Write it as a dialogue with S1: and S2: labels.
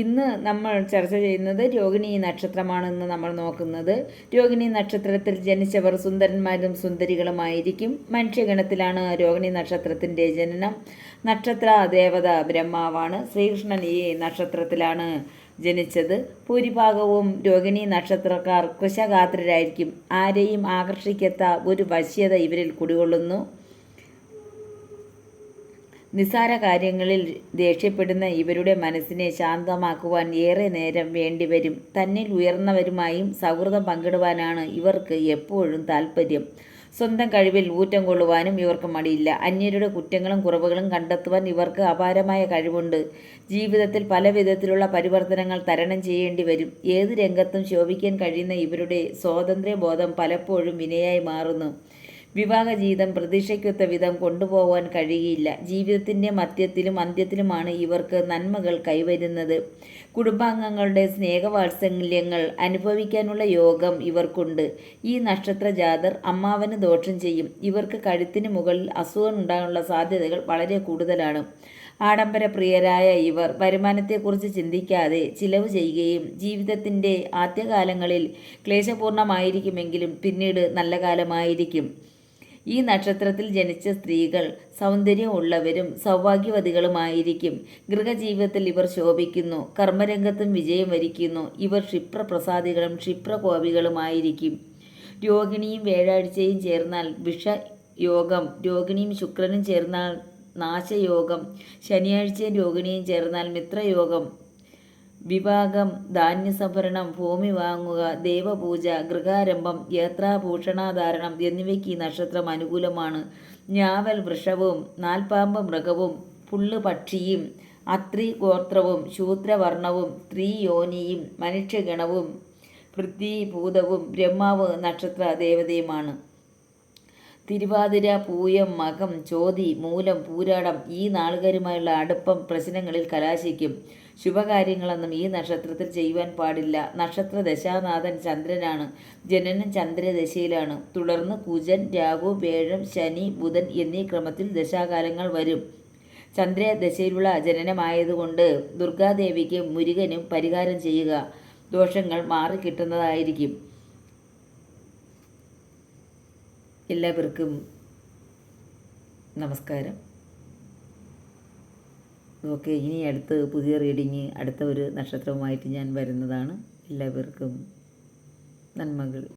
S1: ഇന്ന് നമ്മൾ ചർച്ച ചെയ്യുന്നത് രോഹിണി നക്ഷത്രമാണെന്ന് നമ്മൾ നോക്കുന്നത്. രോഹിണി നക്ഷത്രത്തിൽ ജനിച്ചവർ സുന്ദരന്മാരും സുന്ദരികളുമായിരിക്കും. മനുഷ്യഗണത്തിലാണ് രോഹിണി നക്ഷത്രത്തിന്റെ ജനനം. നക്ഷത്ര ദേവത ബ്രഹ്മാവാണ്. ശ്രീകൃഷ്ണൻ ഈ നക്ഷത്രത്തിലാണ് ജനിച്ചത്. ഭൂരിഭാഗവും രോഹിണി നക്ഷത്രക്കാർ കൃശഗാത്രരായിരിക്കും ആരെയും ആകർഷിക്കാത്ത ഒരു വശ്യത ഇവരിൽ കുടികൊള്ളുന്നു. നിസാര കാര്യങ്ങളിൽ ദേഷ്യപ്പെടുന്ന ഇവരുടെ മനസ്സിനെ ശാന്തമാക്കുവാൻ ഏറെ നേരം വേണ്ടിവരും. തന്നിൽ ഉയർന്നവരുമായും സൗഹൃദം പങ്കിടുവാനാണ് ഇവർക്ക് എപ്പോഴും താല്പര്യം സ്വന്തം കഴിവിൽ ഊറ്റം കൊള്ളുവാനും ഇവർക്ക് മടിയില്ല. അന്യരുടെ കുറ്റങ്ങളും കുറവുകളും കണ്ടെത്തുവാൻ ഇവർക്ക് അപാരമായ കഴിവുണ്ട്. ജീവിതത്തിൽ പല വിധത്തിലുള്ള പരിവർത്തനങ്ങൾ തരണം ചെയ്യേണ്ടി വരും. ഏത് രംഗത്തും ശോഭിക്കാൻ കഴിയുന്ന ഇവരുടെ സ്വാതന്ത്ര്യബോധം പലപ്പോഴും വിനയായി മാറുന്നു. വിവാഹ ജീവിതം പ്രതീക്ഷയ്ക്കൊത്ത വിധം കൊണ്ടുപോകാൻ കഴിയില്ല. ജീവിതത്തിന്റെ മധ്യത്തിലും അന്ത്യത്തിലുമാണ് ഇവർക്ക് നന്മകൾ കൈവരുന്നത്. കുടുംബാംഗങ്ങളുടെ സ്നേഹവാത്സല്യങ്ങൾ അനുഭവിക്കാനുള്ള യോഗം ഇവർക്കുണ്ട്. ഈ നക്ഷത്ര ജാതർ അമ്മാവന് ദോഷം ചെയ്യും. ഇവർക്ക് കഴുത്തിന് മുകളിൽ അസുഖം ഉണ്ടാകാനുള്ള സാധ്യതകൾ വളരെ കൂടുതലാണ്. ആഡംബര പ്രിയരായ ഇവർ വരുമാനത്തെക്കുറിച്ച് ചിന്തിക്കാതെ ചിലവ് ചെയ്യുകയും ജീവിതത്തിന്റെ ആദ്യകാലങ്ങളിൽ ക്ലേശപൂർണമായിരിക്കുമെങ്കിലും പിന്നീട് നല്ല കാലമായിരിക്കും. ഈ നക്ഷത്രത്തിൽ ജനിച്ച സ്ത്രീകൾ സൗന്ദര്യമുള്ളവരും സൗഭാഗ്യവതികളുമായിരിക്കും. ഗൃഹജീവിതത്തിൽ ഇവർ ശോഭിക്കുന്നു. കർമ്മരംഗത്തും വിജയം വരിക്കുന്നു. ഇവർ ക്ഷിപ്രപ്രസാദികളും ക്ഷിപ്രകോപികളുമായിരിക്കും. രോഹിണിയും വ്യാഴാഴ്ചയും ചേർന്നാൽ വിഷയോഗം രോഹിണിയും ശുക്രനും ചേർന്നാൽ നാശയോഗം ശനിയാഴ്ചയും രോഹിണിയും ചേർന്നാൽ മിത്രയോഗം വിഭാഗം ധാന്യസംഭരണം ഭൂമി വാങ്ങുക ദേവപൂജ ഗൃഹാരംഭം യാത്രാഭൂഷണാധാരണം എന്നിവയ്ക്ക് ഈ നക്ഷത്രം അനുകൂലമാണ്. ഞാവൽ വൃഷവും നാൽപ്പാമ്പ് മൃഗവും പുള്ളു പക്ഷിയും അത്രി ഗോത്രവും ശൂദ്രവർണവും സ്ത്രീയോനിയും മനുഷ്യഗണവും പൃഥ്വീഭൂതവും ബ്രഹ്മാവ് നക്ഷത്ര ദേവതയുമാണ്. തിരുവാതിര പൂയം മകം ചോതി മൂലം പൂരാടം ഈ നാളുകാരുമായുള്ള അടുപ്പം പ്രശ്നങ്ങളിൽ കലാശിക്കും. ശുഭകാര്യങ്ങളൊന്നും ഈ നക്ഷത്രത്തിൽ ചെയ്യുവാൻ പാടില്ല. നക്ഷത്ര ദശാനാഥൻ ചന്ദ്രനാണ്. ജനനം ചന്ദ്രദശയിലാണ്. തുടർന്ന് കുജൻ രാഹു വേഴം ശനി ബുധൻ എന്നീ ക്രമത്തിൽ ദശാകാലങ്ങൾ വരും. ചന്ദ്രദശയിലുള്ള ജനനമായതുകൊണ്ട് ദുർഗാദേവിക്ക് മുരുകനും പരിഹാരം ചെയ്യുക. ദോഷങ്ങൾ മാറിക്കിട്ടുന്നതായിരിക്കും. എല്ലാവർക്കും നമസ്കാരം. ഓക്കെ ഇനി അടുത്ത് പുതിയ റീഡിങ് അടുത്ത ഒരു നക്ഷത്രവുമായിട്ട് ഞാൻ വരുന്നതാണ്. എല്ലാവർക്കും നന്മകൾ.